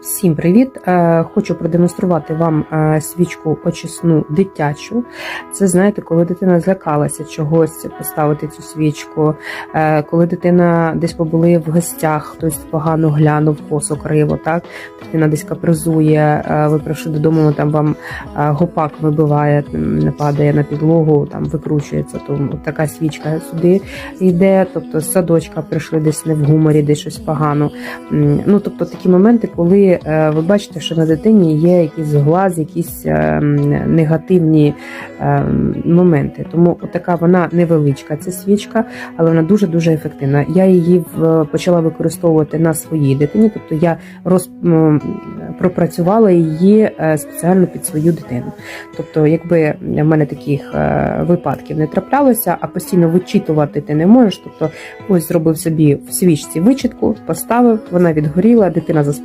Всім привіт! Е, Хочу продемонструвати вам е, свічку очисну дитячу. Це знаєте, коли дитина злякалася чогось поставити цю свічку, е, коли дитина десь побули в гостях, хтось погано глянув, косо криво, так дитина десь капризує, ви прийшли додому, там вам гопак вибиває, падає на підлогу, там викручується. То така свічка сюди йде. Тобто садочка прийшли десь не в гуморі, десь щось погано. Ну тобто такі моменти, коли е, ви бачите, що на дитині є якийсь глаз, якісь е, негативні е, моменти. Тому така вона невеличка, ця свічка, але вона дуже дуже ефективна. Я її почала використовувати на своїй дитині, тобто я роз, пропрацювала її спеціально під свою дитину. Тобто, якби в мене таких випадків не траплялося, а постійно вичитувати ти не можеш. Тобто, ось зробив собі в свічці вичітку, поставив, вона відгоріла, дитина заспокоїла.